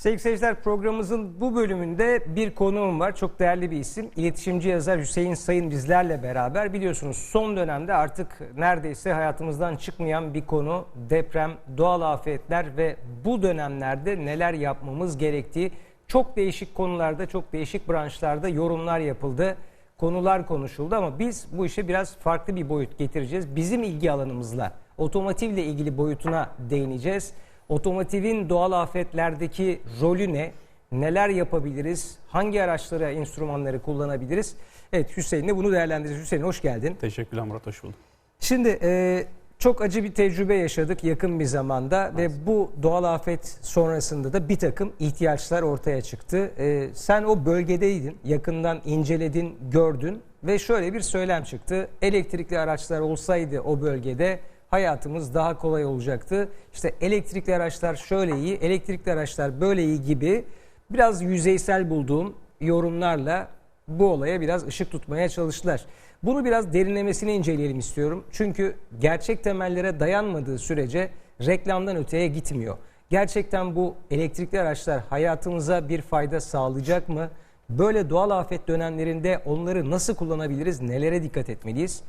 Sevgili seyirciler programımızın bu bölümünde bir konuğum var. Çok değerli bir isim. İletişimci yazar Hüseyin Sayın bizlerle beraber. Biliyorsunuz son dönemde artık neredeyse hayatımızdan çıkmayan bir konu deprem, doğal afetler ve bu dönemlerde neler yapmamız gerektiği çok değişik konularda, çok değişik branşlarda yorumlar yapıldı. Konular konuşuldu ama biz bu işe biraz farklı bir boyut getireceğiz. Bizim ilgi alanımızla, otomotivle ilgili boyutuna değineceğiz. Otomotivin doğal afetlerdeki rolü ne? Neler yapabiliriz? Hangi araçları, enstrümanları kullanabiliriz? Evet Hüseyin'le bunu değerlendireceğiz. Hüseyin hoş geldin. Teşekkürler Murat, hoş bulduk. Şimdi e, çok acı bir tecrübe yaşadık yakın bir zamanda ve bu doğal afet sonrasında da bir takım ihtiyaçlar ortaya çıktı. E, sen o bölgedeydin, yakından inceledin, gördün ve şöyle bir söylem çıktı. Elektrikli araçlar olsaydı o bölgede hayatımız daha kolay olacaktı. İşte elektrikli araçlar şöyle iyi, elektrikli araçlar böyle iyi gibi biraz yüzeysel bulduğum yorumlarla bu olaya biraz ışık tutmaya çalıştılar. Bunu biraz derinlemesine inceleyelim istiyorum. Çünkü gerçek temellere dayanmadığı sürece reklamdan öteye gitmiyor. Gerçekten bu elektrikli araçlar hayatımıza bir fayda sağlayacak mı? Böyle doğal afet dönemlerinde onları nasıl kullanabiliriz? Nelere dikkat etmeliyiz?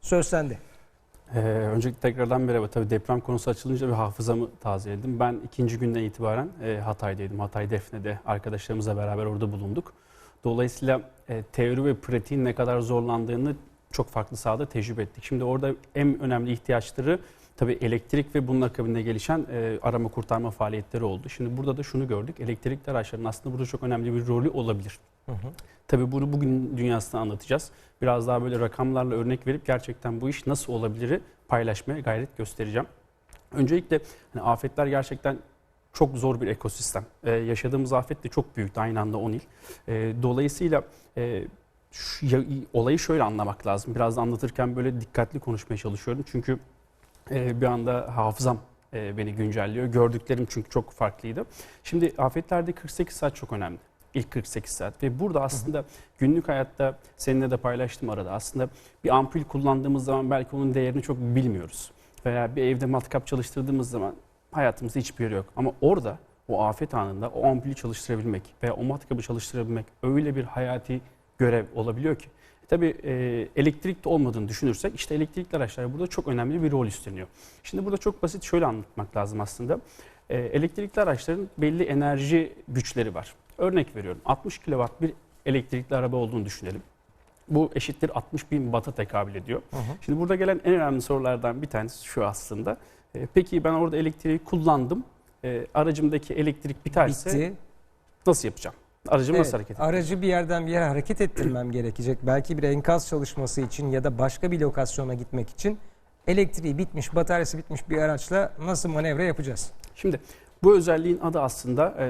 Söz sende. Ee, öncelikle tekrardan merhaba. Tabii deprem konusu açılınca bir hafızamı tazeledim. Ben ikinci günden itibaren e, Hatay'daydım. Hatay Defne'de arkadaşlarımızla beraber orada bulunduk. Dolayısıyla e, teori ve pratiğin ne kadar zorlandığını çok farklı sahada tecrübe ettik. Şimdi orada en önemli ihtiyaçları tabii elektrik ve bunun akabinde gelişen e, arama kurtarma faaliyetleri oldu. Şimdi burada da şunu gördük. Elektrikli araçların aslında burada çok önemli bir rolü olabilir. Hı hı. Tabii bunu bugün dünyasında anlatacağız. Biraz daha böyle rakamlarla örnek verip gerçekten bu iş nasıl olabilir paylaşmaya gayret göstereceğim. Öncelikle hani afetler gerçekten çok zor bir ekosistem. Ee, yaşadığımız afet de çok büyük aynı anda 10 il. Ee, dolayısıyla e, şu, ya, olayı şöyle anlamak lazım. Biraz da anlatırken böyle dikkatli konuşmaya çalışıyorum. Çünkü e, bir anda hafızam e, beni güncelliyor. Gördüklerim çünkü çok farklıydı. Şimdi afetlerde 48 saat çok önemli ilk 48 saat ve burada aslında günlük hayatta seninle de paylaştım arada aslında bir ampul kullandığımız zaman belki onun değerini çok bilmiyoruz veya bir evde matkap çalıştırdığımız zaman hayatımızda hiçbir yeri yok ama orada o afet anında o ampulü çalıştırabilmek veya o matkabı çalıştırabilmek öyle bir hayati görev olabiliyor ki. Tabii e, elektrik de olmadığını düşünürsek işte elektrikli araçlar burada çok önemli bir rol üstleniyor. Şimdi burada çok basit şöyle anlatmak lazım aslında. E, elektrikli araçların belli enerji güçleri var. Örnek veriyorum 60 kW bir elektrikli araba olduğunu düşünelim. Bu eşittir 60 bin bata tekabül ediyor. Hı hı. Şimdi burada gelen en önemli sorulardan bir tanesi şu aslında. E, peki ben orada elektriği kullandım. E, aracımdaki elektrik biterse Bitti. nasıl yapacağım? Aracımı evet, nasıl hareket edeceğim? Aracı bir yerden bir yere hareket ettirmem gerekecek. Belki bir enkaz çalışması için ya da başka bir lokasyona gitmek için elektriği bitmiş, bataryası bitmiş bir araçla nasıl manevra yapacağız? Şimdi bu özelliğin adı aslında e,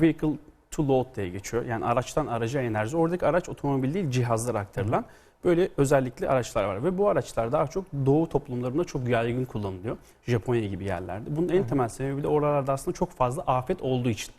Vehicle to load diye geçiyor. Yani araçtan araca enerji. Oradaki araç otomobil değil cihazlar aktarılan böyle özellikli araçlar var. Ve bu araçlar daha çok doğu toplumlarında çok yaygın kullanılıyor. Japonya gibi yerlerde. Bunun en temel sebebi de oralarda aslında çok fazla afet olduğu için.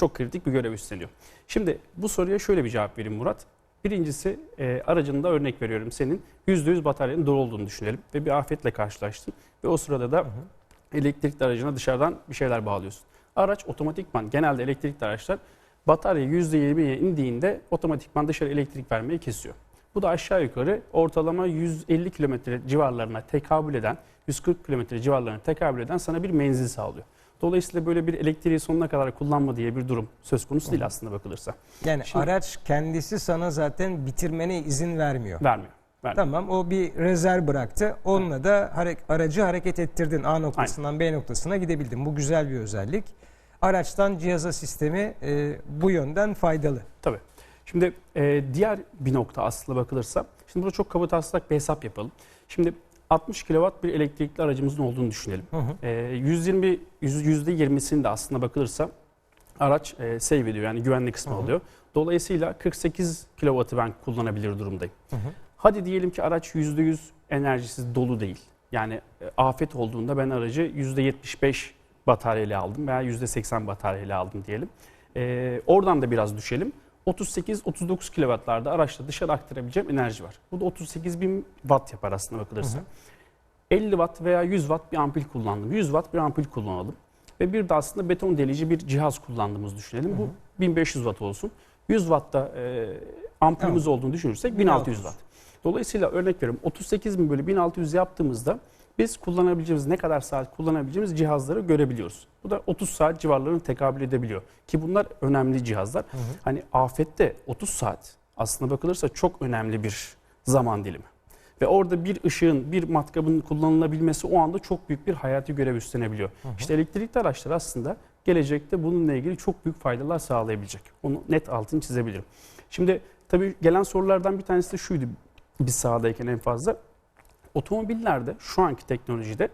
Çok kritik bir görev üstleniyor. Şimdi bu soruya şöyle bir cevap vereyim Murat. Birincisi e, aracında örnek veriyorum senin %100 bataryanın dolu olduğunu düşünelim ve bir afetle karşılaştın ve o sırada da hı hı. elektrikli aracına dışarıdan bir şeyler bağlıyorsun. Araç otomatikman genelde elektrikli araçlar batarya %20'ye indiğinde otomatikman dışarı elektrik vermeyi kesiyor. Bu da aşağı yukarı ortalama 150 kilometre civarlarına tekabül eden, 140 kilometre civarlarına tekabül eden sana bir menzil sağlıyor. Dolayısıyla böyle bir elektriği sonuna kadar kullanma diye bir durum söz konusu değil aslında bakılırsa. Yani Şimdi, araç kendisi sana zaten bitirmene izin vermiyor. Vermiyor. vermiyor. Tamam o bir rezerv bıraktı. Onunla da aracı hareket ettirdin. A noktasından Aynen. B noktasına gidebildin. Bu güzel bir özellik araçtan cihaza sistemi e, bu yönden faydalı. Tabii. Şimdi e, diğer bir nokta aslında bakılırsa, şimdi burada çok kaba taslak bir hesap yapalım. Şimdi 60 kW bir elektrikli aracımızın olduğunu düşünelim. Hı hı. E, 120 %20'sini de aslında bakılırsa araç e, save ediyor yani güvenli kısmı hı hı. oluyor. Dolayısıyla 48 kW'ı ben kullanabilir durumdayım. Hı hı. Hadi diyelim ki araç %100 enerjisiz dolu değil. Yani e, afet olduğunda ben aracı %75 bataryayla aldım veya %80 bataryayla aldım diyelim. E, oradan da biraz düşelim. 38-39 kW'larda araçla dışarı aktarabileceğim enerji var. Bu da 38 bin watt yapar aslında bakılırsa. Hı hı. 50 watt veya 100 watt bir ampul kullandım. 100 watt bir ampul kullanalım. ve bir de aslında beton delici bir cihaz kullandığımızı düşünelim. Bu 1500 watt olsun. 100 watt'ta e, ampulümüz olduğunu düşünürsek 1600 watt. Dolayısıyla örnek veriyorum 38 bin bölü 1600 yaptığımızda biz kullanabileceğimiz ne kadar saat kullanabileceğimiz cihazları görebiliyoruz. Bu da 30 saat civarlarını tekabül edebiliyor. Ki bunlar önemli cihazlar. Hani afette 30 saat aslında bakılırsa çok önemli bir zaman dilimi. Ve orada bir ışığın, bir matkabın kullanılabilmesi o anda çok büyük bir hayati görev üstlenebiliyor. İşte elektrikli araçlar aslında gelecekte bununla ilgili çok büyük faydalar sağlayabilecek. Onu net altını çizebilirim. Şimdi tabii gelen sorulardan bir tanesi de şuydu biz sahadayken en fazla. Otomobillerde şu anki teknolojide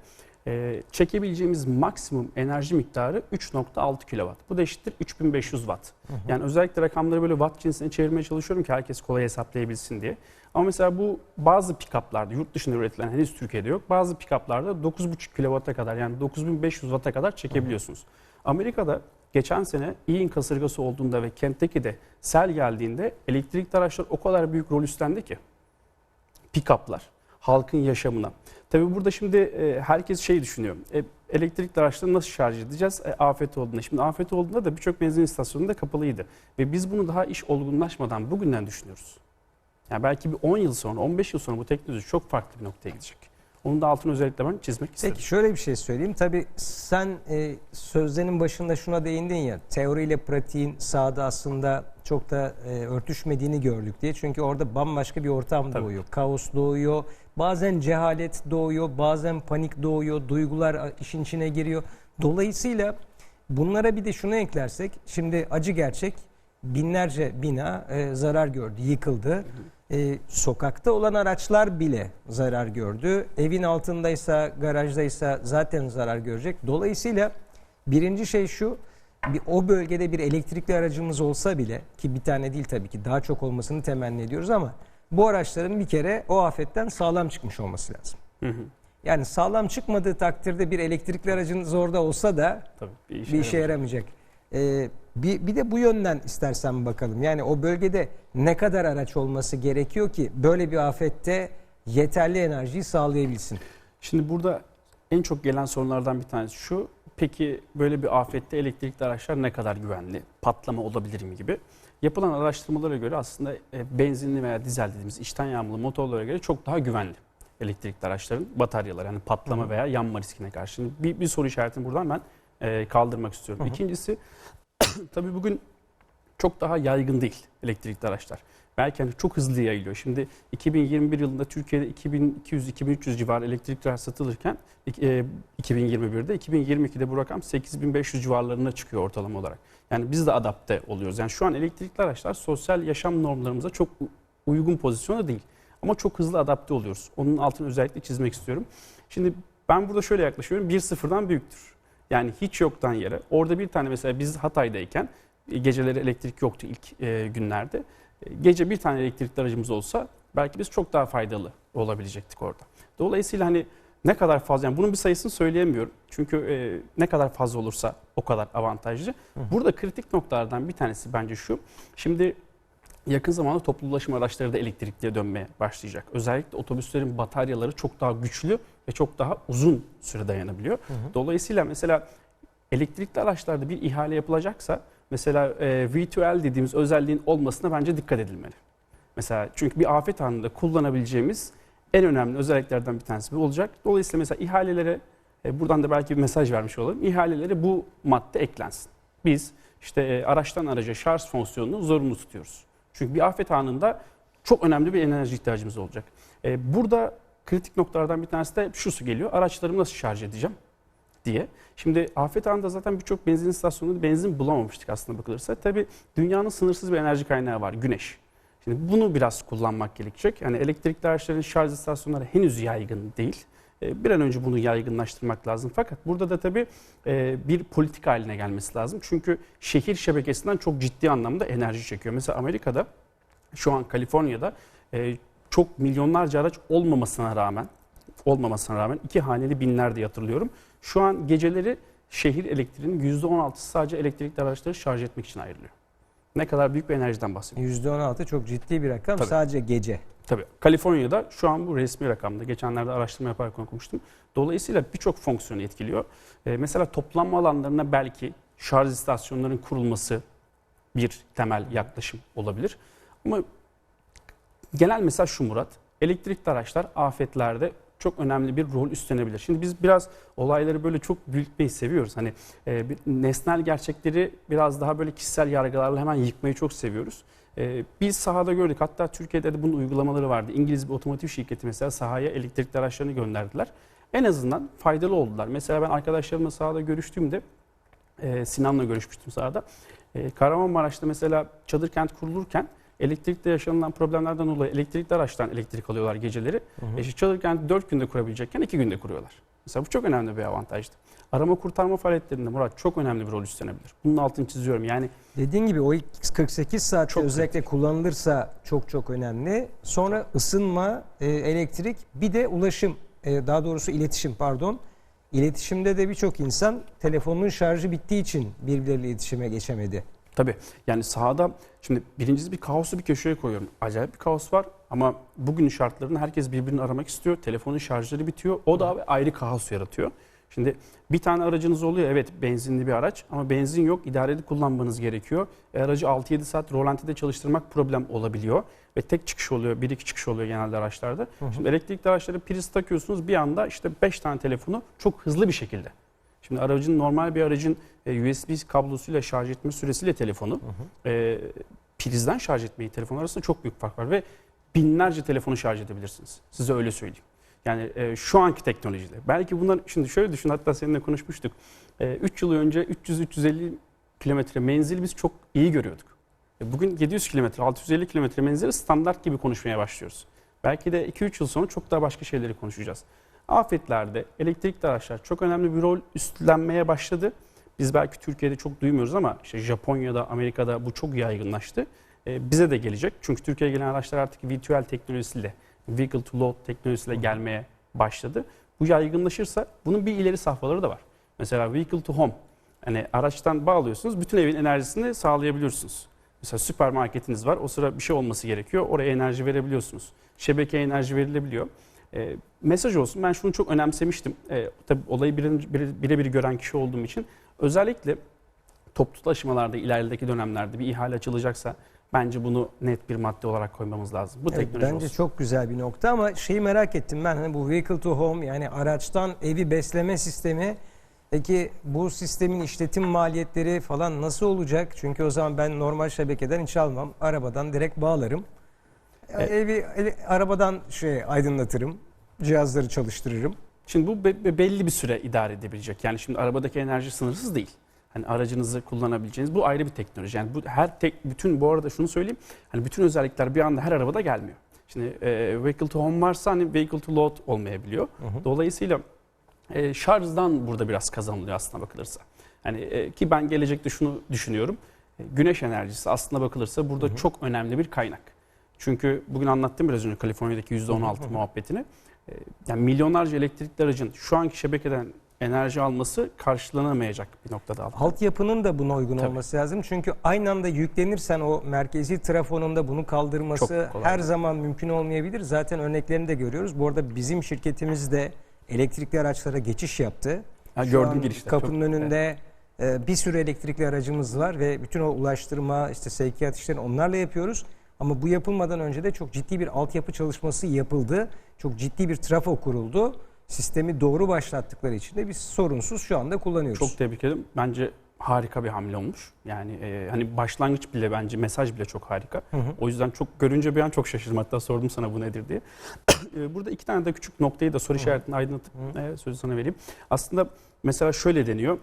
e, çekebileceğimiz maksimum enerji miktarı 3.6 kW. Bu da eşittir 3500 watt. Yani özellikle rakamları böyle watt cinsine çevirmeye çalışıyorum ki herkes kolay hesaplayabilsin diye. Ama mesela bu bazı pick-up'larda yurt dışında üretilen henüz Türkiye'de yok. Bazı pick-up'larda 9.5 kW'a kadar yani 9500 Watt'a kadar çekebiliyorsunuz. Amerika'da geçen sene Ian kasırgası olduğunda ve Kentucky'de sel geldiğinde elektrikli araçlar o kadar büyük rol üstlendi ki pick-up'lar halkın yaşamına. Tabii burada şimdi e, herkes şey düşünüyor. E, elektrikli araçları nasıl şarj edeceğiz? E, afet olduğunda. Şimdi afet olduğunda da birçok benzin istasyonu da kapalıydı. Ve biz bunu daha iş olgunlaşmadan bugünden düşünüyoruz. Yani belki bir 10 yıl sonra, 15 yıl sonra bu teknoloji çok farklı bir noktaya gidecek. Onun da altını özellikle ben çizmek istedim. Peki şöyle bir şey söyleyeyim. Tabii sen e, sözlerinin başında şuna değindin ya. Teoriyle pratiğin sahada aslında çok da e, örtüşmediğini gördük diye. Çünkü orada bambaşka bir ortam Tabii. doğuyor. Kaos doğuyor. Bazen cehalet doğuyor. Bazen panik doğuyor. Duygular işin içine giriyor. Dolayısıyla bunlara bir de şunu eklersek. Şimdi acı gerçek. Binlerce bina e, zarar gördü, yıkıldı. E, sokakta olan araçlar bile zarar gördü. Evin altındaysa, garajdaysa zaten zarar görecek. Dolayısıyla birinci şey şu, bir, o bölgede bir elektrikli aracımız olsa bile ki bir tane değil tabii ki daha çok olmasını temenni ediyoruz ama bu araçların bir kere o afetten sağlam çıkmış olması lazım. Hı hı. Yani sağlam çıkmadığı takdirde bir elektrikli aracınız orada olsa da Tabii bir işe, bir işe yaramayacak. yaramayacak. Ee, bir, bir de bu yönden istersen bakalım. Yani o bölgede ne kadar araç olması gerekiyor ki böyle bir afette yeterli enerjiyi sağlayabilsin? Şimdi burada en çok gelen sorunlardan bir tanesi şu. Peki böyle bir afette elektrikli araçlar ne kadar güvenli? Patlama olabilir mi gibi? Yapılan araştırmalara göre aslında e, benzinli veya dizel dediğimiz içten yanmalı motorlara göre çok daha güvenli elektrikli araçların bataryaları. Yani patlama veya yanma riskine karşı. Şimdi bir, bir soru işaretini buradan ben e, kaldırmak istiyorum. Hı hı. İkincisi tabii bugün çok daha yaygın değil elektrikli araçlar. Belki hani çok hızlı yayılıyor. Şimdi 2021 yılında Türkiye'de 2200-2300 civarı elektrikli araç satılırken e, 2021'de 2022'de bu rakam 8500 civarlarına çıkıyor ortalama olarak. Yani biz de adapte oluyoruz. Yani şu an elektrikli araçlar sosyal yaşam normlarımıza çok uygun pozisyonda değil. Ama çok hızlı adapte oluyoruz. Onun altını özellikle çizmek istiyorum. Şimdi ben burada şöyle yaklaşıyorum. Bir sıfırdan büyüktür. Yani hiç yoktan yere. Orada bir tane mesela biz Hatay'dayken e, geceleri elektrik yoktu ilk e, günlerde. E, Gece bir tane elektrikli aracımız olsa belki biz çok daha faydalı olabilecektik orada. Dolayısıyla hani ne kadar fazla yani bunun bir sayısını söyleyemiyorum. Çünkü e, ne kadar fazla olursa o kadar avantajlı. Burada kritik noktalardan bir tanesi bence şu. Şimdi yakın zamanda toplu ulaşım araçları da elektrikliye dönmeye başlayacak. Özellikle otobüslerin bataryaları çok daha güçlü ve çok daha uzun süre dayanabiliyor. Dolayısıyla mesela elektrikli araçlarda bir ihale yapılacaksa mesela e, V2L dediğimiz özelliğin olmasına bence dikkat edilmeli. Mesela çünkü bir afet anında kullanabileceğimiz en önemli özelliklerden bir tanesi bu olacak. Dolayısıyla mesela ihalelere e, buradan da belki bir mesaj vermiş olalım. İhalelere bu madde eklensin. Biz işte e, araçtan araca şarj fonksiyonunu zorunlu tutuyoruz. Çünkü bir afet anında çok önemli bir enerji ihtiyacımız olacak. E, burada kritik noktalardan bir tanesi de şusu geliyor. Araçlarımı nasıl şarj edeceğim diye. Şimdi afet anında zaten birçok benzin istasyonunda benzin bulamamıştık aslında bakılırsa. Tabii dünyanın sınırsız bir enerji kaynağı var güneş. Şimdi bunu biraz kullanmak gerekecek. Yani elektrikli araçların şarj istasyonları henüz yaygın değil. E, Bir an önce bunu yaygınlaştırmak lazım. Fakat burada da tabii e, bir politik haline gelmesi lazım. Çünkü şehir şebekesinden çok ciddi anlamda enerji çekiyor. Mesela Amerika'da şu an Kaliforniya'da e, çok milyonlarca araç olmamasına rağmen olmamasına rağmen iki haneli binler diye hatırlıyorum. Şu an geceleri şehir elektriğinin %16'sı sadece elektrikli araçları şarj etmek için ayrılıyor. Ne kadar büyük bir enerjiden bahsediyoruz. %16 çok ciddi bir rakam Tabii. sadece gece. Tabii. Kaliforniya'da şu an bu resmi rakamda. Geçenlerde araştırma yaparak okumuştum. Dolayısıyla birçok fonksiyonu etkiliyor. Ee, mesela toplanma alanlarına belki şarj istasyonlarının kurulması bir temel yaklaşım olabilir. Ama genel mesaj şu Murat. Elektrikli araçlar afetlerde çok önemli bir rol üstlenebilir. Şimdi biz biraz olayları böyle çok büyütmeyi seviyoruz. Hani e, bir- nesnel gerçekleri biraz daha böyle kişisel yargılarla hemen yıkmayı çok seviyoruz. E, biz sahada gördük. Hatta Türkiye'de de bunun uygulamaları vardı. İngiliz bir otomotiv şirketi mesela sahaya elektrikli araçlarını gönderdiler. En azından faydalı oldular. Mesela ben arkadaşlarımla sahada görüştüğümde e, Sinan'la görüşmüştüm sahada. E, Kahramanmaraş'ta mesela çadır kent kurulurken elektrikte yaşanılan problemlerden dolayı elektrikli araçtan elektrik alıyorlar geceleri. E, işte çadır kenti 4 günde kurabilecekken 2 günde kuruyorlar. Mesela bu çok önemli bir avantajdı. Arama kurtarma faaliyetlerinde Murat çok önemli bir rol üstlenebilir. Bunun altını çiziyorum. Yani Dediğin gibi o ilk 48 saatte Çok özellikle kullanılırsa çok çok önemli. Sonra ısınma, e, elektrik bir de ulaşım, e, daha doğrusu iletişim pardon. İletişimde de birçok insan telefonun şarjı bittiği için birbirleriyle iletişime geçemedi. Tabii yani sahada şimdi birincisi bir kaosu bir köşeye koyuyorum. Acayip bir kaos var ama bugünün şartlarında herkes birbirini aramak istiyor. Telefonun şarjları bitiyor. O da ayrı kaos yaratıyor. Şimdi bir tane aracınız oluyor evet benzinli bir araç ama benzin yok idareli kullanmanız gerekiyor. E, aracı 6-7 saat rolantide çalıştırmak problem olabiliyor ve tek çıkış oluyor, bir iki çıkış oluyor genelde araçlarda. Şimdi elektrikli araçlara priz takıyorsunuz bir anda işte 5 tane telefonu çok hızlı bir şekilde. Şimdi aracın normal bir aracın e, USB kablosuyla şarj etme süresiyle telefonu e, prizden şarj etmeyi telefon arasında çok büyük fark var ve binlerce telefonu şarj edebilirsiniz. Size öyle söyleyeyim. Yani e, şu anki teknolojide. Belki bunlar şimdi şöyle düşün hatta seninle konuşmuştuk. 3 yıl önce 300-350 kilometre menzil biz çok iyi görüyorduk. E, Bugün 700 kilometre, 650 kilometre menzili standart gibi konuşmaya başlıyoruz. Belki de 2-3 yıl sonra çok daha başka şeyleri konuşacağız. Afetlerde elektrikli araçlar çok önemli bir rol üstlenmeye başladı. Biz belki Türkiye'de çok duymuyoruz ama işte Japonya'da, Amerika'da bu çok yaygınlaştı. Ee, bize de gelecek. Çünkü Türkiye'ye gelen araçlar artık virtual teknolojisiyle, vehicle to load teknolojisiyle gelmeye başladı. Bu yaygınlaşırsa bunun bir ileri safhaları da var. Mesela vehicle to home. Hani araçtan bağlıyorsunuz, bütün evin enerjisini sağlayabiliyorsunuz. Mesela süpermarketiniz var, o sıra bir şey olması gerekiyor. Oraya enerji verebiliyorsunuz. Şebekeye enerji verilebiliyor. E, mesaj olsun. Ben şunu çok önemsemiştim. E, tabii olayı birebir bire, birebir gören kişi olduğum için özellikle toplu taşımalarda ilerideki dönemlerde bir ihale açılacaksa bence bunu net bir madde olarak koymamız lazım. Bu Evet, teknoloji bence olsun. çok güzel bir nokta ama şeyi merak ettim ben hani bu vehicle to home yani araçtan evi besleme sistemi peki bu sistemin işletim maliyetleri falan nasıl olacak? Çünkü o zaman ben normal şebekeden hiç almam. Arabadan direkt bağlarım. Yani E- evi ele- arabadan şey aydınlatırım. Cihazları çalıştırırım. Şimdi bu be- be- belli bir süre idare edebilecek. Yani şimdi arabadaki enerji sınırsız değil. Hani aracınızı kullanabileceğiniz bu ayrı bir teknoloji. Yani bu her tek bütün bu arada şunu söyleyeyim. Hani bütün özellikler bir anda her arabada gelmiyor. Şimdi e, vehicle to home varsa hani vehicle to load olmayabiliyor. Dolayısıyla e, şarjdan burada biraz kazanılıyor aslına bakılırsa. Hani e, ki ben gelecekte şunu düşünüyorum. E, güneş enerjisi aslına bakılırsa burada çok önemli bir kaynak. Çünkü bugün anlattım biraz önce Kaliforniya'daki %16 muhabbetini. E, yani milyonlarca elektrikli aracın şu anki şebekeden enerji alması karşılanamayacak bir noktada. aldı. Altyapının da buna uygun Tabii. olması lazım. Çünkü aynı anda yüklenirsen o merkezi trafonun da bunu kaldırması her zaman mümkün olmayabilir. Zaten örneklerini de görüyoruz. Bu arada bizim şirketimiz de elektrikli araçlara geçiş yaptı. Ha, Şu gördüm girişte. Kapının Çok- önünde e, bir sürü elektrikli aracımız var ve bütün o ulaştırma, işte sevkiyat işlerini onlarla yapıyoruz. Ama bu yapılmadan önce de çok ciddi bir altyapı çalışması yapıldı. Çok ciddi bir trafo kuruldu. Sistemi doğru başlattıkları için de biz sorunsuz şu anda kullanıyoruz. Çok tebrik ederim. Bence harika bir hamle olmuş. Yani e, hani başlangıç bile bence mesaj bile çok harika. Hı hı. O yüzden çok görünce bir an çok şaşırdım. Hatta sordum sana bu nedir diye. E, Burada iki tane de küçük noktayı da soru işaretini aydınlatıp e, sözü sana vereyim. Aslında mesela şöyle deniyor.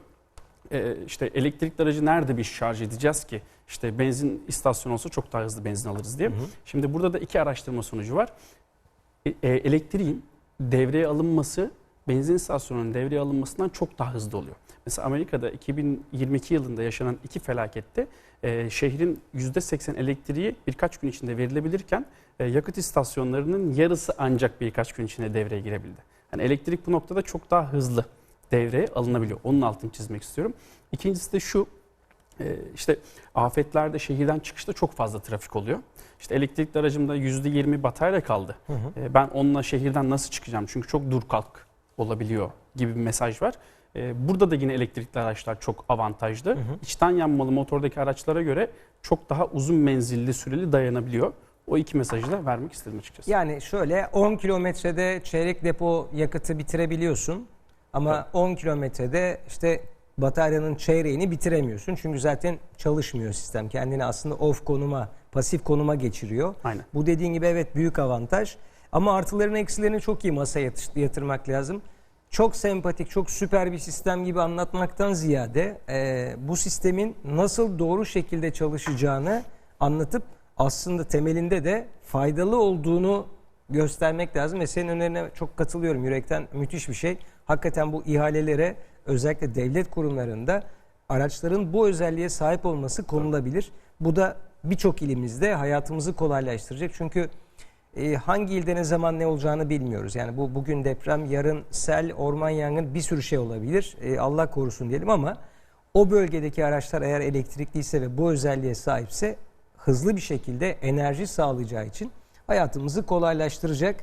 E, işte elektrikli aracı nerede bir şarj edeceğiz ki? İşte benzin istasyonu olsa çok daha hızlı benzin alırız diye. Hı hı. Şimdi burada da iki araştırma sonucu var. E, e, elektriğin devreye alınması benzin istasyonunun devreye alınmasından çok daha hızlı oluyor. Mesela Amerika'da 2022 yılında yaşanan iki felakette e, şehrin %80 elektriği birkaç gün içinde verilebilirken e, yakıt istasyonlarının yarısı ancak birkaç gün içinde devreye girebildi. Yani elektrik bu noktada çok daha hızlı devreye alınabiliyor. Onun altını çizmek istiyorum. İkincisi de şu, işte afetlerde şehirden çıkışta çok fazla trafik oluyor. İşte elektrikli aracımda %20 batarya kaldı. Ee, ben onunla şehirden nasıl çıkacağım? Çünkü çok dur kalk olabiliyor gibi bir mesaj var. Ee, burada da yine elektrikli araçlar çok avantajlı. İçten yanmalı motordaki araçlara göre çok daha uzun menzilli süreli dayanabiliyor. O iki mesajı da vermek istedim açıkçası. Yani şöyle 10 kilometrede çeyrek depo yakıtı bitirebiliyorsun. Ama 10 kilometrede işte bataryanın çeyreğini bitiremiyorsun. Çünkü zaten çalışmıyor sistem. Kendini aslında off konuma, pasif konuma geçiriyor. Aynen. Bu dediğin gibi evet büyük avantaj. Ama artılarını eksilerini çok iyi masaya yatırmak lazım. Çok sempatik, çok süper bir sistem gibi anlatmaktan ziyade e, bu sistemin nasıl doğru şekilde çalışacağını anlatıp aslında temelinde de faydalı olduğunu göstermek lazım. Ve senin önerine çok katılıyorum yürekten müthiş bir şey. Hakikaten bu ihalelere özellikle devlet kurumlarında araçların bu özelliğe sahip olması konulabilir. Bu da birçok ilimizde hayatımızı kolaylaştıracak. Çünkü e, hangi ilde ne zaman ne olacağını bilmiyoruz. Yani bu bugün deprem, yarın sel, orman yangın bir sürü şey olabilir. E, Allah korusun diyelim ama o bölgedeki araçlar eğer elektrikliyse ve bu özelliğe sahipse hızlı bir şekilde enerji sağlayacağı için hayatımızı kolaylaştıracak.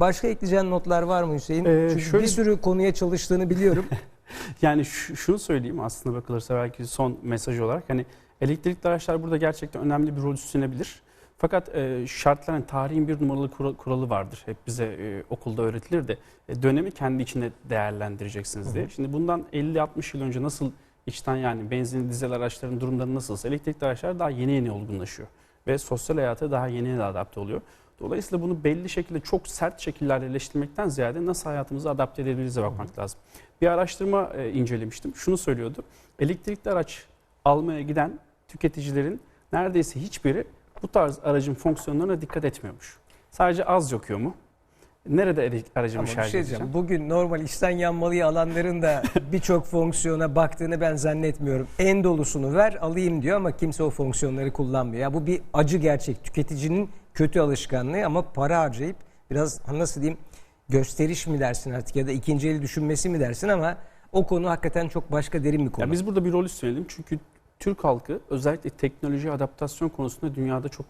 Başka ekleyeceğin notlar var mı Hüseyin? Ee, Çünkü şöyle- bir sürü konuya çalıştığını biliyorum. Yani şu- şunu söyleyeyim aslında bakılırsa belki son mesaj olarak hani elektrikli araçlar burada gerçekten önemli bir rol üstlenebilir. Fakat e, şartların tarihin bir numaralı kura- kuralı vardır. Hep bize e, okulda öğretilir de e, dönemi kendi içinde değerlendireceksiniz diye. Şimdi bundan 50-60 yıl önce nasıl içten yani benzinli dizel araçların durumları nasılsa elektrikli araçlar daha yeni yeni olgunlaşıyor. Ve sosyal hayata daha yeni yeni adapte oluyor. Dolayısıyla bunu belli şekilde çok sert şekillerde eleştirmekten ziyade nasıl hayatımızı adapte edebilirize bakmak lazım. Bir araştırma e, incelemiştim. Şunu söylüyordu. Elektrikli araç almaya giden tüketicilerin neredeyse hiçbiri bu tarz aracın fonksiyonlarına dikkat etmiyormuş. Sadece az yakıyor mu? Nerede aracımı şarj şey edeceğim? Bugün normal içten yanmalıyı alanların da birçok fonksiyona baktığını ben zannetmiyorum. En dolusunu ver alayım diyor ama kimse o fonksiyonları kullanmıyor. Ya bu bir acı gerçek. Tüketicinin kötü alışkanlığı ama para harcayıp biraz nasıl diyeyim gösteriş mi dersin artık ya da ikinci eli düşünmesi mi dersin ama o konu hakikaten çok başka derin bir konu. Ya biz burada bir rol üstlenelim çünkü Türk halkı özellikle teknoloji adaptasyon konusunda dünyada çok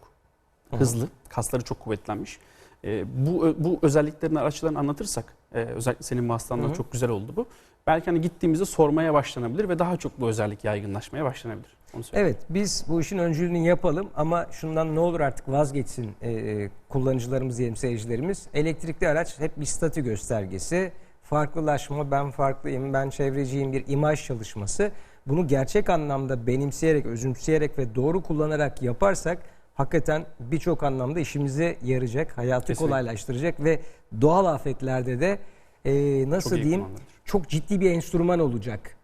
hızlı, kasları çok kuvvetlenmiş. Ee, bu bu özelliklerini araçlarını anlatırsak, e, özellikle senin hı. çok güzel oldu bu. Belki hani gittiğimizde sormaya başlanabilir ve daha çok bu özellik yaygınlaşmaya başlanabilir. Evet biz bu işin öncülüğünü yapalım ama şundan ne olur artık vazgeçsin e, kullanıcılarımız diyelim seyircilerimiz. Elektrikli araç hep bir statü göstergesi. Farklılaşma, ben farklıyım, ben çevreciyim bir imaj çalışması. Bunu gerçek anlamda benimseyerek, özümseyerek ve doğru kullanarak yaparsak hakikaten birçok anlamda işimize yarayacak, hayatı Kesinlikle. kolaylaştıracak ve doğal afetlerde de e, nasıl Çok diyeyim çok ciddi bir enstrüman olacak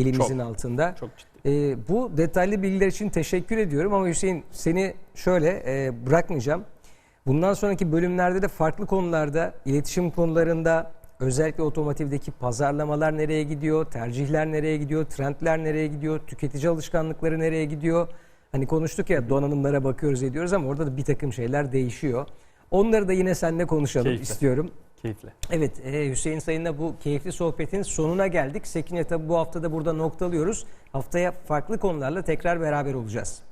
elimizin Çok. altında. Çok ciddi. Ee, bu detaylı bilgiler için teşekkür ediyorum ama Hüseyin seni şöyle e, bırakmayacağım. Bundan sonraki bölümlerde de farklı konularda, iletişim konularında özellikle otomotivdeki pazarlamalar nereye gidiyor, tercihler nereye gidiyor, trendler nereye gidiyor, tüketici alışkanlıkları nereye gidiyor. Hani konuştuk ya donanımlara bakıyoruz ediyoruz ama orada da bir takım şeyler değişiyor. Onları da yine seninle konuşalım Keyifle. istiyorum. Keyifle. Evet e, Hüseyin Sayın'la bu keyifli sohbetin sonuna geldik. Sekin'e tabi bu hafta da burada noktalıyoruz. Haftaya farklı konularla tekrar beraber olacağız.